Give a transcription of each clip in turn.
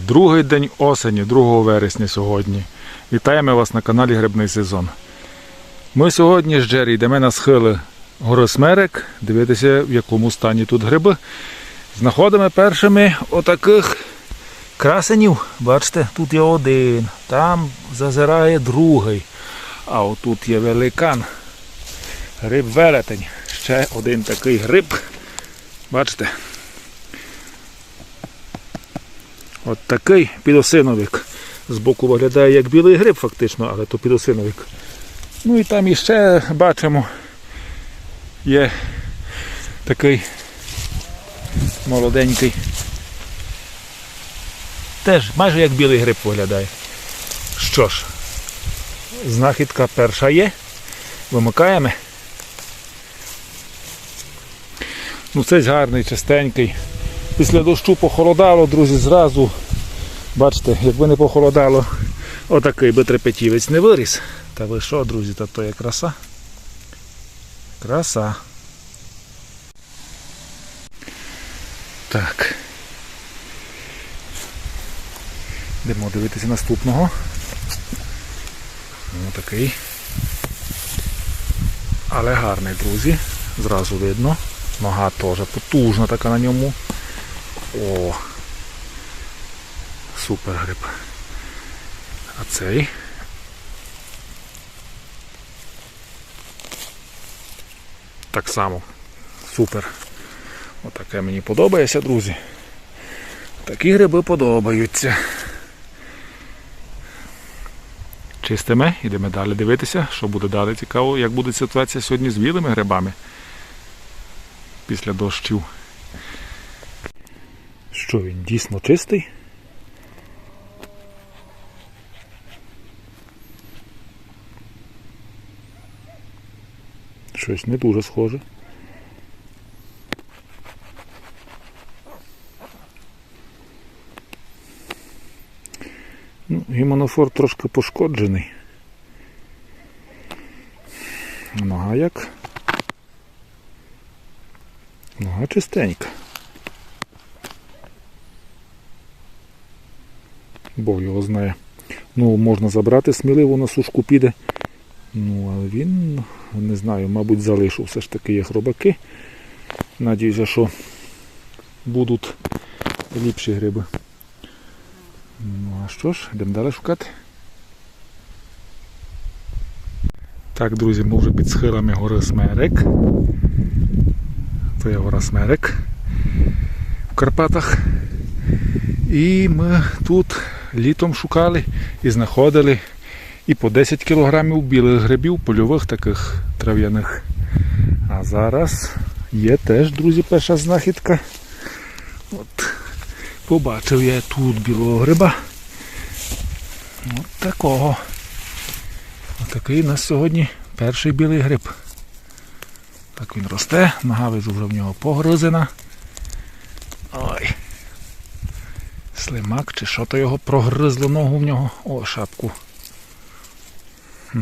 Другий день осені, 2 вересня сьогодні. Вітаємо вас на каналі Грибний сезон. Ми сьогодні з Джері йдемо на схили гори Смерек, дивитися, в якому стані тут гриби. Знаходимо першими отаких красенів. Бачите, тут є один, там зазирає другий. А отут є великан. Гриб велетень. Ще один такий гриб. Бачите? От такий підосиновик. Збоку виглядає як білий гриб, фактично, але то підосиновик. Ну і там іще бачимо, є такий молоденький. Теж майже як білий гриб виглядає. Що ж, знахідка перша є. Вимикаємо. Ну цей гарний, чистенький. Після дощу похолодало, друзі, зразу. Бачите, якби не похолодало, отакий би трепетівець не виріс. Та ви що, друзі, та то є краса. Краса. Так. Йдемо дивитися наступного. Ну, такий. Але гарний, друзі. Зразу видно. Нога теж потужна така на ньому. О! Супер гриб. А цей. Так само. Супер. Отаке мені подобається, друзі. Такі гриби подобаються. Чистимо, йдемо далі дивитися, що буде далі цікаво, як буде ситуація сьогодні з білими грибами після дощів. Що він дійсно чистий? Щось не дуже схоже. Ну, гімонофор трошки пошкоджений. Нога як? Нога чистенька. Бог його знає. Ну, можна забрати сміливо на сушку піде. Ну, але він, не знаю, мабуть, залишив все ж таки є хробаки. Надіюся, що будуть ліпші гриби. Ну а що ж, йдемо далі шукати. Так, друзі, ми вже під схилами гори Смерек. Це є гора Смерек в Карпатах. І ми тут літом шукали і знаходили і по 10 кілограмів білих грибів, польових таких трав'яних. А зараз є теж, друзі, перша знахідка. От, побачив я тут білого гриба. От такого. Отакий у нас сьогодні перший білий гриб. Так він росте, нога вже в нього погризена. Ой. Слимак чи що то його прогризло ногу в нього. О, шапку. Хм.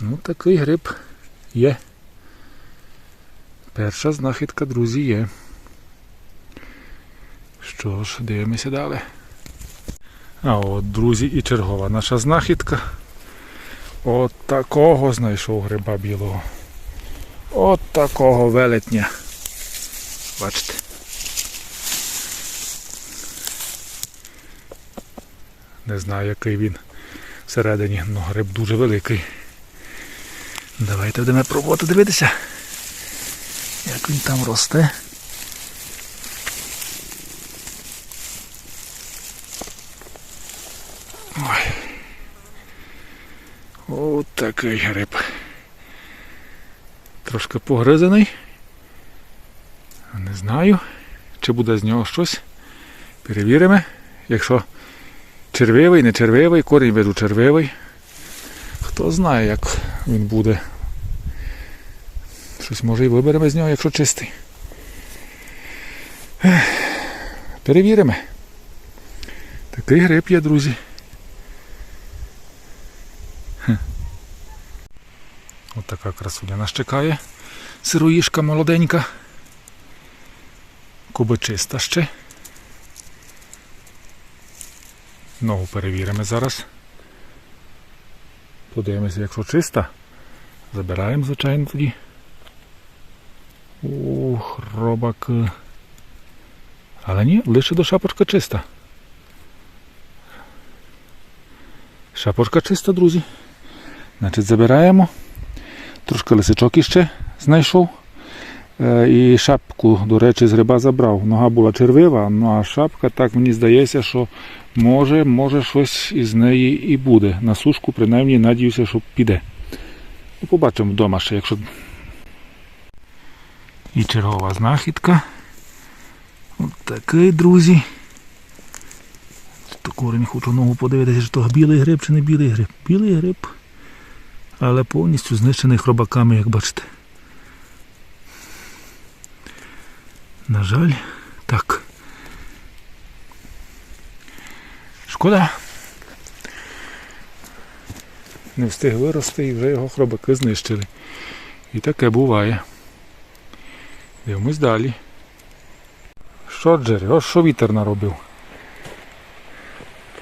Ну, такий гриб є. Перша знахідка, друзі, є. Що ж, дивимося далі. А от, друзі, і чергова наша знахідка. От такого знайшов гриба білого. От такого велетня. Бачите. Не знаю, який він всередині, але гриб дуже великий. Давайте будемо пробувати дивитися, як він там росте. Ой. От такий гриб. Трошки погризаний. Не знаю, чи буде з нього щось. Перевіримо. Якщо червивий, не червивий, корінь виду червивий. Хто знає, як він буде. Щось може і виберемо з нього, якщо чистий. Перевіримо. Такий гриб є, друзі. Хе. От така красуня нас чекає. Сироїшка молоденька. Кубичиста ще. Ногу перевіримо зараз. Подивимося, якщо чиста. Забираємо, звичайно, тоді. Ух, робак. Але ні, лише до шапочка чиста. Шапочка чиста, друзі. Значить, забираємо. Трошки лисичок іще знайшов. Е, І шапку, до речі, з гриба забрав. Нога була червива, ну а шапка, так мені здається, що може, може щось із неї і буде. На сушку, принаймні, надіюся, що піде. Ну, побачимо вдома ще, якщо. І чергова знахідка. От такий, друзі. То корінь хочу ногу подивитися, чи то білий гриб чи не білий гриб. Білий гриб, але повністю знищений хробаками, як бачите. На жаль, так. Шкода. Не встиг вирости і вже його хробаки знищили. І таке буває. Дивимось далі. Що, Джері, ось що вітер наробив.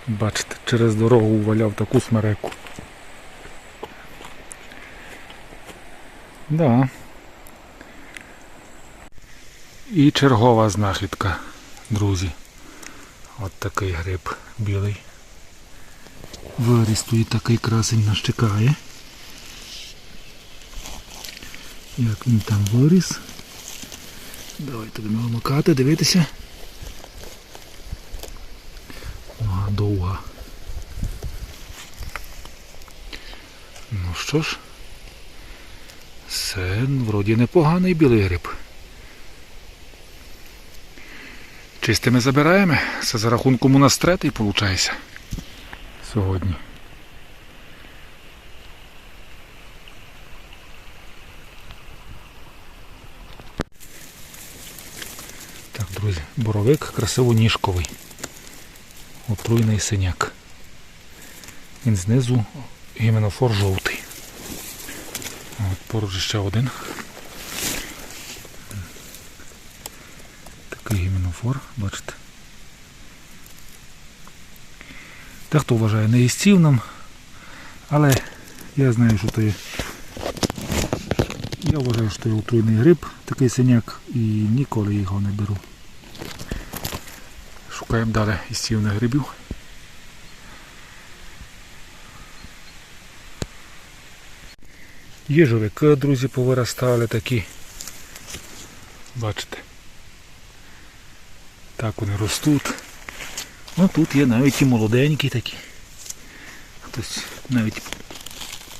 Бачите, через дорогу уваляв таку смереку. Да. І чергова знахідка, друзі. От такий гриб білий. Виріс тут такий красень нас чекає. Як він там виріс. Давайте будемо макати, дивитися. Нога довга. Ну що ж, це вроді непоганий білий гриб. Чистими забираємо. Це за рахунком у нас третій виходить сьогодні. Так, друзі, боровик красивоніжковий. Отруйний синяк. Він знизу гіменофор жовтий. От поруч ще один. Гіменофор, бачите. Дехто вважає неїстівним, але я знаю, що то є. Я вважаю, що це отруйний гриб, такий синяк, і ніколи його не беру. Шукаємо далі істівних грибів. Їжовики, друзі, повиростали такі. Бачите. Так вони ростуть. Ну тут є навіть і молоденькі такі. Хтось навіть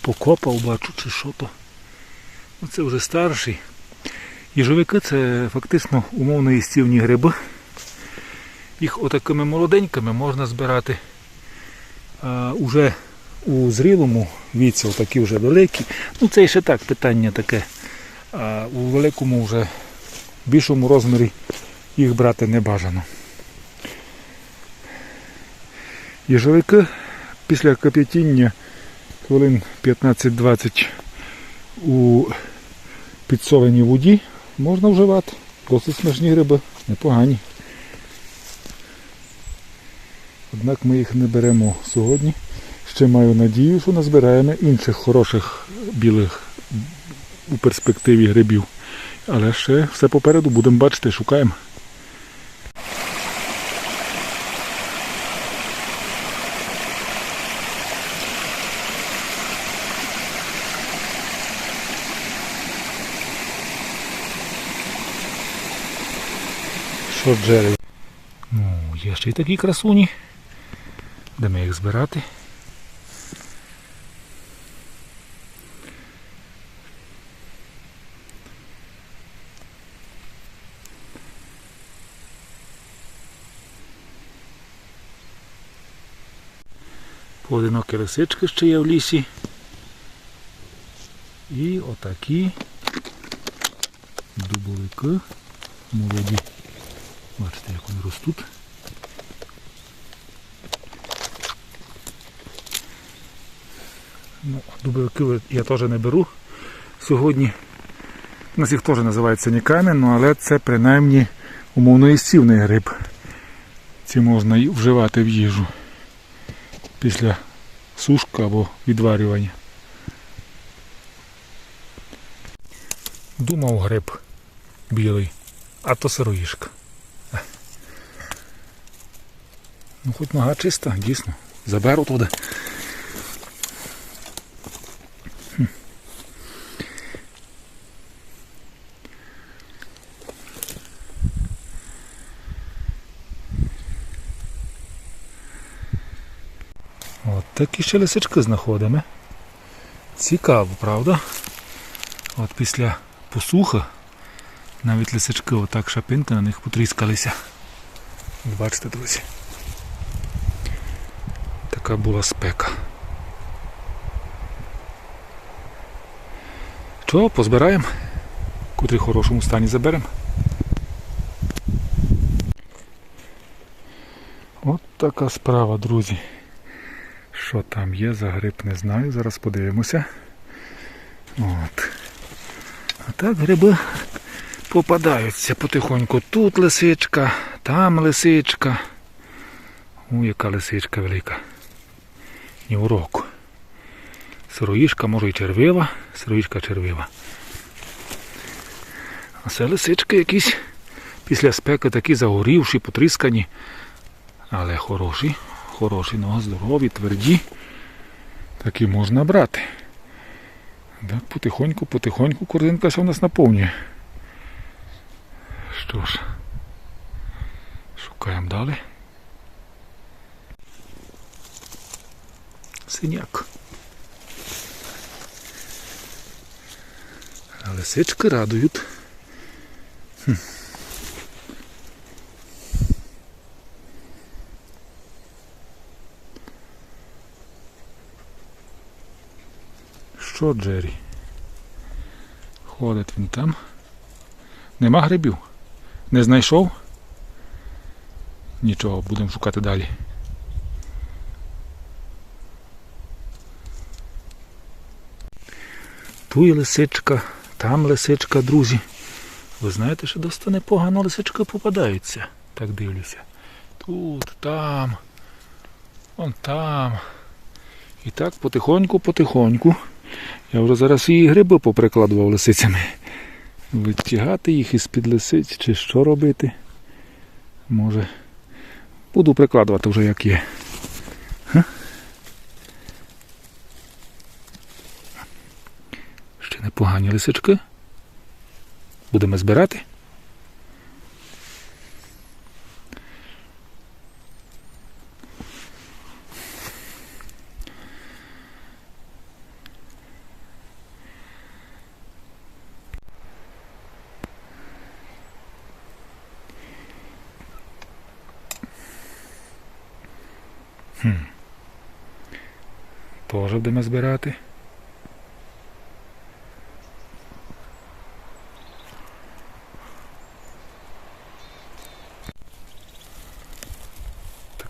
покопав, бачу, чи що то. Ну, це вже старший. Їжовики це фактично умовно їстівні гриби. Їх отакими молоденькими можна збирати а, уже у зрілому віці, отакі вже великі. Ну це ще так питання таке. А у великому вже більшому розмірі їх брати не бажано. Їжовики після кип'ятіння хвилин 15-20 у підсоленій воді можна вживати. Досить смачні гриби, непогані. Однак ми їх не беремо сьогодні. Ще маю надію, що назбираємо інших хороших білих у перспективі грибів. Але ще все попереду будемо бачити, шукаємо. Що Джері? Ну, є ще й такі красуні. Де ми їх збирати? Поодинокі лисички ще є в лісі. І отакі дубовики молоді. Бачите, як вони ростуть. Ну, дубовики я теж не беру сьогодні. У нас їх теж називають синяками, ну, але це принаймні умовно істівний гриб. Ці можна вживати в їжу. після сушки або відварювання. Думав гриб білий, а то сироїшка. Ну, хоч нога чиста, дійсно. Заберу туди. От такі ще лисички знаходимо. Цікаво, правда? От після посухи навіть лисички, отак шапинки на них потріскалися. Бачите, друзі. Така була спека. Що, позбираємо? Котрі в хорошому стані заберемо. От така справа, друзі. Що там є за гриб, не знаю. Зараз подивимося. От. А так гриби попадаються потихоньку. Тут лисичка, там лисичка. У, яка лисичка велика. В року. Сироїшка, може і червива, сироїшка червива. А це лисички якісь після спеки такі загорівші, потріскані, але хороші, хороші, ну, здорові, тверді. Такі можна брати. Так, потихоньку, потихоньку корзинка ще в нас наповнює. Що ж, шукаємо далі. Синяк. А лисички радують. Хм. Що, Джері? Ходить він там. Нема грибів? Не знайшов? Нічого, будемо шукати далі. Ту є лисичка, там лисичка, друзі. Ви знаєте, що досить непогано лисички попадаються. Так дивлюся. Тут, там, вон там. І так потихоньку, потихоньку. Я вже зараз і гриби поприкладував лисицями. Витягати їх із-під лисиць чи що робити. Може. Буду прикладувати вже як є. Га? Ще непогані лисички. Будемо збирати. Теж будемо збирати.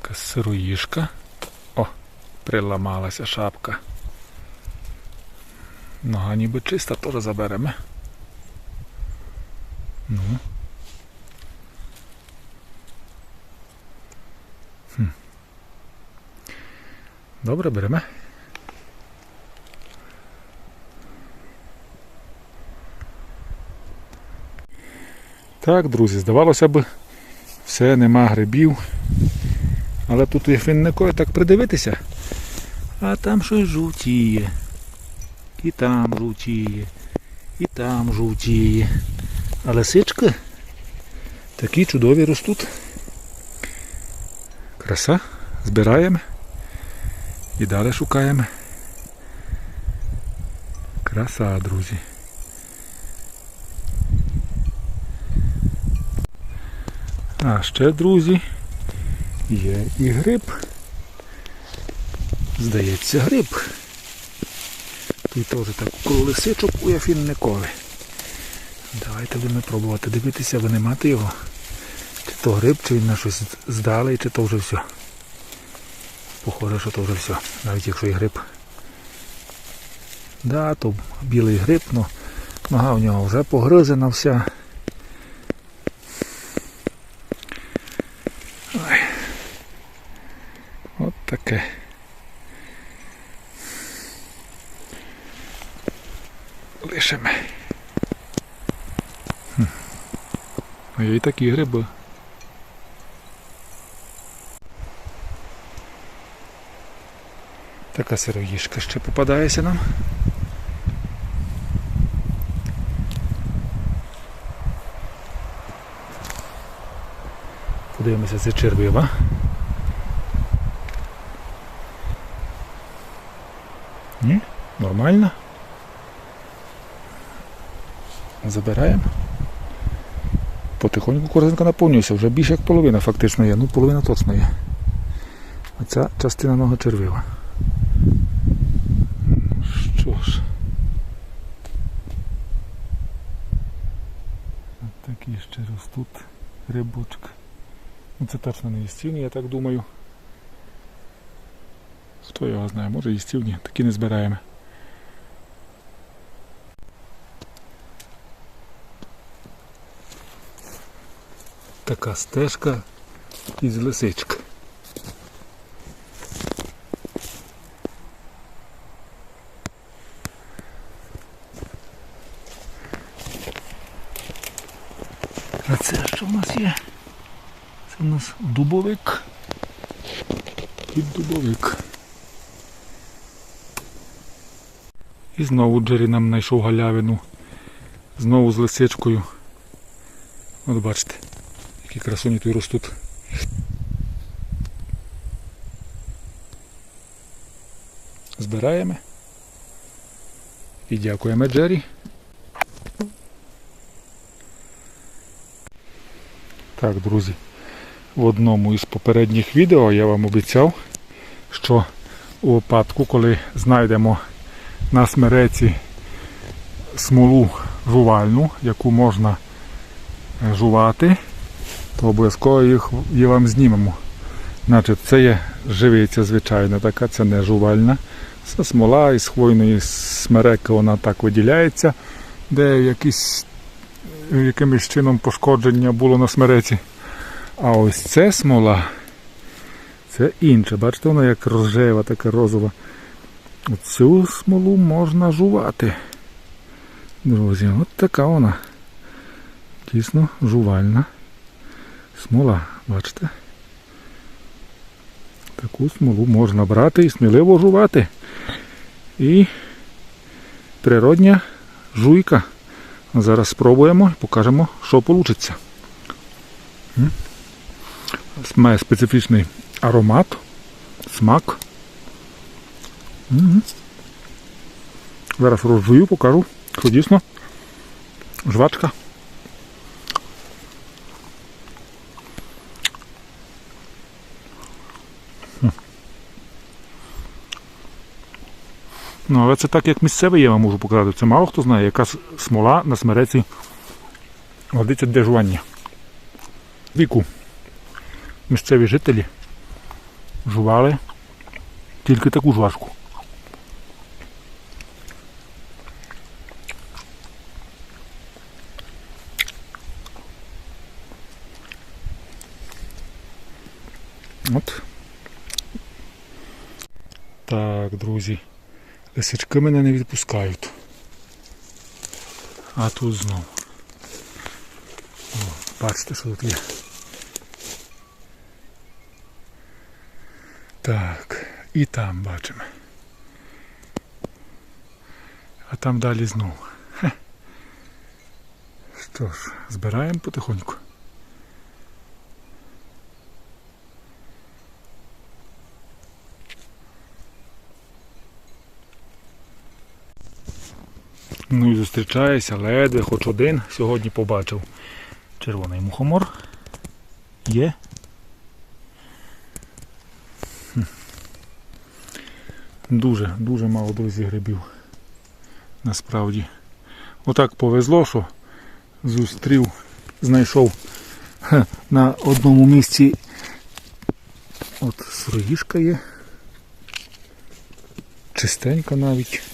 Така сироїшка. О, приламалася шапка. Нога ніби чиста, теж заберемо. Ну. Хм. Добре, беремо. Так, друзі, здавалося б, все, нема грибів. Але тут не кое так придивитися, а там щось жовтіє. І там жовтіє, і там жовтіє. А лисички такі чудові ростуть. Краса. Збираємо і далі шукаємо. Краса, друзі. А ще, друзі, є і гриб. Здається, гриб. Тут теж так лисичок у яфінникові. Давайте будемо пробувати дивитися, винимати його. Чи то гриб, чи він на щось здалий, чи то вже все. Похоже, що то вже все. Навіть якщо і гриб. Да, то білий гриб, но нога в нього вже погризена вся. Ой. От таке. лишимо. Хм. А є і такі гриби. Така сироїшка ще попадається нам. Подивимося, це червива. Ні? Нормально. Забираємо. Потихоньку корзинка наповнюється, вже більше як половина фактично є. Ну, половина точно є. А ця частина нога червива. Що ж. Такі ще ростуть грибочки. Ну це точно не їстівні, я так думаю. Хто його знає, може їстівні, такі не збираємо. Така стежка із лисички. А це що в нас є? Це в нас дубовик. І дубовик. І знову Джері нам знайшов галявину. Знову з лисичкою. От бачите, які красуні тут ростуть. Збираємо. І дякуємо Джері. Так, друзі, в одному із попередніх відео я вам обіцяв, що у випадку, коли знайдемо на смереці смолу жувальну, яку можна жувати, то обов'язково їх, її вам знімемо. Значить, це є живиця, звичайно, така, це не жувальна. Це смола із хвойної смереки вона так виділяється, де якісь якимось чином пошкодження було на смереці. А ось це смола, це інше. Бачите, вона як рожева, така розова. Цю смолу можна жувати. Друзі, от така вона. Дійсно жувальна. Смола, бачите? Таку смолу можна брати і сміливо жувати. І природня жуйка. Зараз спробуємо і покажемо, що вийде. Має специфічний аромат, смак. Зараз розжую, покажу, що дійсно жвачка. Ну, але це так, як місцевий я вам можу показати. Це мало хто знає, яка смола на смереці годиться для жування. Віку. Місцеві жителі жували тільки таку жвачку. От. Так, друзі. Лисички мене не відпускають. А тут знову. О, бачите, що тут є. Так, і там бачимо. А там далі знову. Що ж, збираємо потихоньку. Ну і зустрічаюся, ледве, хоч один сьогодні побачив. Червоний мухомор. Є. Дуже, дуже мало друзі грибів. Насправді. Отак повезло, що зустрів, знайшов на одному місці. От сироїшка є. Чистенька навіть.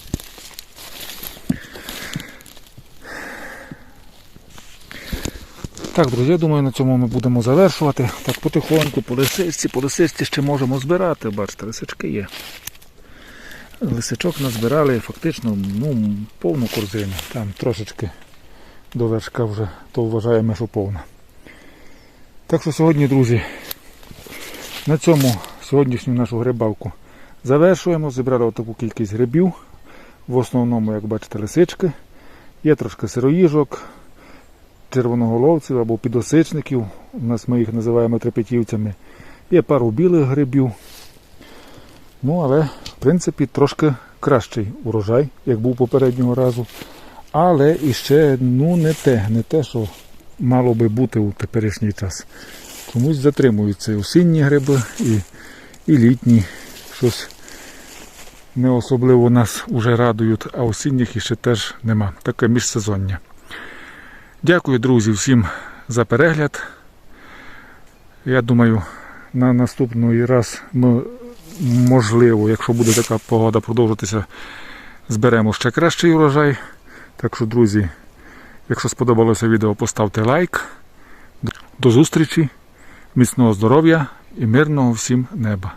Так, друзі, я думаю, на цьому ми будемо завершувати. Так потихоньку, по лисичці, по лисичці ще можемо збирати. Бачите, лисички є. Лисичок назбирали фактично ну, повну корзину. Там трошечки до вершка вже, то вважаємо, що повна. Так що сьогодні, друзі, на цьому сьогоднішню нашу грибалку завершуємо. Зібрали таку кількість грибів. В основному, як бачите, лисички. Є трошки сироїжок, червоноголовців або підосичників. У нас ми їх називаємо трепетівцями. Є пару білих грибів. Ну, але, в принципі, трошки кращий урожай, як був попереднього разу. Але іще ну, не те, не те, що мало би бути у теперішній час. Комусь затримуються і осінні гриби, і, і літні. Щось не особливо нас уже радують, а осінніх іще теж нема. Таке міжсезоння. Дякую, друзі, всім за перегляд. Я думаю, на наступний раз ми, можливо, якщо буде така погода продовжитися, зберемо ще кращий урожай. Так що, друзі, якщо сподобалося відео, поставте лайк. До зустрічі, міцного здоров'я і мирного всім неба.